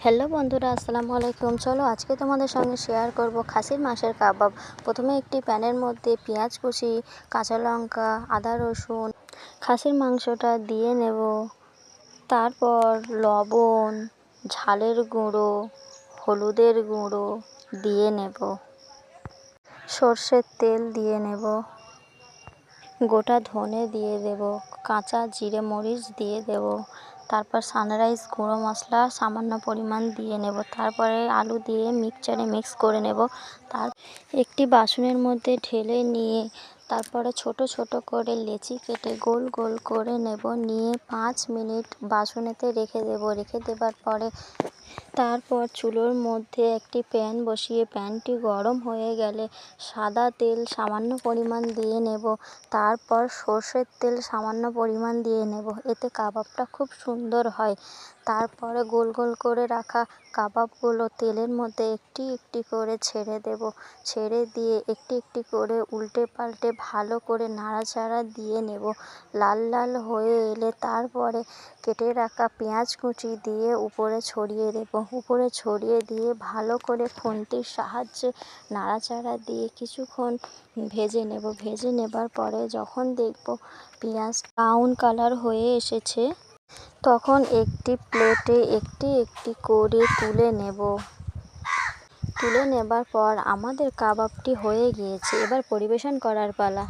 Hello বন্ধুরা, আসসালামু আলাইকুম। চলো আজকে তোমাদের সঙ্গে শেয়ার করব খাসির মাংসের কাবাব। প্রথমে একটি প্যানের মধ্যে পেঁয়াজ কুচি, কাঁচা লঙ্কা, আদা রসুন, খাসির মাংসটা দিয়ে নেব। তারপর লবণ, ঝালের গুঁড়ো, হলুদের গুঁড়ো দিয়ে নেব। সর্ষের তেল দিয়ে নেব। গোটা ধনে দিয়ে দেব। কাঁচা জিরে মরিচ দিয়ে দেব। তারপর সানরাইজ গুঁড়ো মশলা, সামান্য পরিমাণ দিয়ে নেব। তারপরে আলু দিয়ে মিক্সচারে মিক্স করে নেব। তার একটি বাসনের মধ্যে ঢেলে নিয়ে তারপরে ছোট ছোট করে লেচি কেটে গোল গোল করে নেব। নিয়ে পাঁচ মিনিট বাসনেতে রেখে দেব। রেখে দেবার পরে তারপর চুলোর মধ্যে একটি প্যান বসিয়ে প্যানটি গরম হয়ে গেলে সাদা তেল সামান্য পরিমাণ দিয়ে নেব। তারপর সর্ষের তেল সামান্য পরিমাণ দিয়ে নেব। এতে কাবাবটা খুব সুন্দর হয়। তারপরে গোল গোল করে রাখা কাবাবগুলো তেলের মধ্যে একটি একটি করে ছেড়ে দেব। ছেড়ে দিয়ে একটি একটি করে উল্টে পাল্টে ভালো করে নাড়াচাড়া দিয়ে নেব। লাল লাল হয়ে এলে তারপরে কেটে রাখা পেঁয়াজ কুচি দিয়ে উপরে ছড়িয়ে দেব। উপরে ছড়িয়ে দিয়ে ভালো করে খুন্তির সাহায্যে নাড়াচাড়া দিয়ে কিছুক্ষণ ভেজে নেব। ভেজে নেবার পরে যখন দেখব পেঁয়াজ ব্রাউন কালার হয়ে এসেছে, তখন একটি প্লেটে একটি একটি করে তুলে নেব। তুলে নেবার পর আমাদের কাবাবটি হয়ে গিয়েছে। এবার পরিবেশন করার পালা।